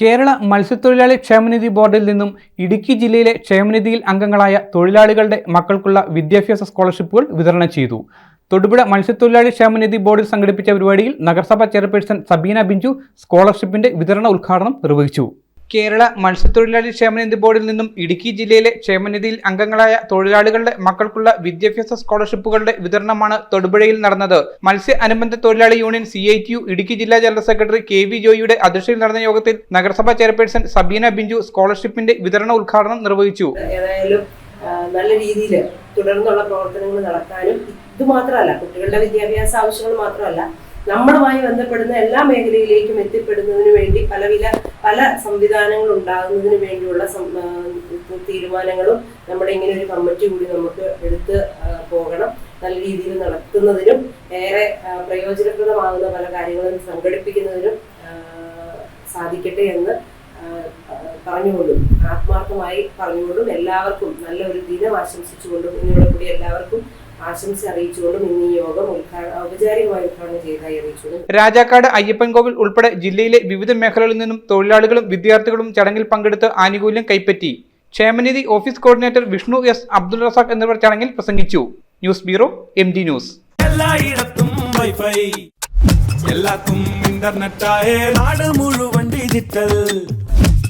കേരള മത്സ്യത്തൊഴിലാളി ക്ഷേമനിധി ബോർഡിൽ നിന്നും ഇടുക്കി ജില്ലയിലെ ക്ഷേമനിധിയിൽ അംഗങ്ങളായ തൊഴിലാളികളുടെ മക്കൾക്കുള്ള വിദ്യാഭ്യാസ സ്കോളർഷിപ്പുകൾ വിതരണം ചെയ്തു. തൊടുപുഴ മത്സ്യത്തൊഴിലാളി ക്ഷേമനിധി ബോർഡിൽ സംഘടിപ്പിച്ച പരിപാടിയിൽ നഗരസഭാ ചെയർപേഴ്സൺ സബീന ബിഞ്ചു സ്കോളർഷിപ്പിന്റെ വിതരണ ഉദ്ഘാടനം നിർവഹിച്ചു. കേരള മത്സ്യത്തൊഴിലാളി ക്ഷേമനിധി ബോർഡിൽ നിന്നും ഇടുക്കി ജില്ലയിലെ ക്ഷേമനിധിയിൽ അംഗങ്ങളായ തൊഴിലാളികളുടെ മക്കൾക്കുള്ള വിദ്യാഭ്യാസ സ്കോളർഷിപ്പുകളുടെ വിതരണമാണ് തൊടുപുഴയിൽ നടന്നത്. മത്സ്യ അനുബന്ധ തൊഴിലാളി union C I T U Idukki ജില്ലാ ജനറൽ സെക്രട്ടറി കെ വി ജോയിയുടെ അധ്യക്ഷതയിൽ നടന്ന യോഗത്തിൽ നഗരസഭാ ചെയർപേഴ്സൺ സബീന ബിഞ്ചു സ്കോളർഷിപ്പിന്റെ വിതരണ ഉദ്ഘാടനം നിർവഹിച്ചു. നല്ല രീതിയിൽ തുടർന്നുള്ള പ്രവർത്തനങ്ങൾ നടത്താനും ഇതുമാത്രമല്ല കുട്ടികളുടെ വിദ്യാഭ്യാസ ആവശ്യങ്ങൾ മാത്രമല്ല നമ്മളുമായി ബന്ധപ്പെടുന്ന എല്ലാ മേഖലയിലേക്കും എത്തിപ്പെടുന്നതിന് വേണ്ടി പല വില പല സംവിധാനങ്ങൾ ഉണ്ടാകുന്നതിന് വേണ്ടിയുള്ള തീരുമാനങ്ങളും നമ്മുടെ ഇങ്ങനെ ഒരു കമ്മിറ്റി കൂടി നമുക്ക് എടുത്ത് പോകണം. നല്ല രീതിയിൽ നടത്തുന്നതിനും ഏറെ പ്രയോജനപ്രദമാകുന്ന പല കാര്യങ്ങളും സംഘടിപ്പിക്കുന്നതിനും സാധിക്കട്ടെ എന്ന് പറഞ്ഞുകൊണ്ടും ആത്മാർത്ഥമായി പറഞ്ഞുകൊണ്ടും എല്ലാവർക്കും നല്ല ഒരു ദിനം ആശംസിച്ചുകൊണ്ടും ഇന്നിവിടെ കൂടി എല്ലാവർക്കും ആശംസ അറിയിച്ചുകൊണ്ടും ഇന്ന് ഈ യോഗം ഉദ്ഘാടനം ഔപചാരികമായി ഉദ്ഘാടനം ചെയ്തതായി അറിയിച്ചുകൊണ്ടും. രാജാക്കാട് അയ്യപ്പൻകോവിൽ ഉൾപ്പെടെ ജില്ലയിലെ വിവിധ മേഖലകളിൽ നിന്നും തൊഴിലാളികളും വിദ്യാർത്ഥികളും ചടങ്ങിൽ പങ്കെടുത്ത് ആനുകൂല്യം കൈപ്പറ്റി. ക്ഷേമനിധി office coordinator Vishnu S Abdul Razak എന്നിവർ ചടങ്ങിൽ പ്രസംഗിച്ചു. News bureau M D news. എല്ലായിടത്തും വൈഫൈ. എല്ലാത്തും ആയ നാട് മുഴുവൻ ഡിജിറ്റൽ.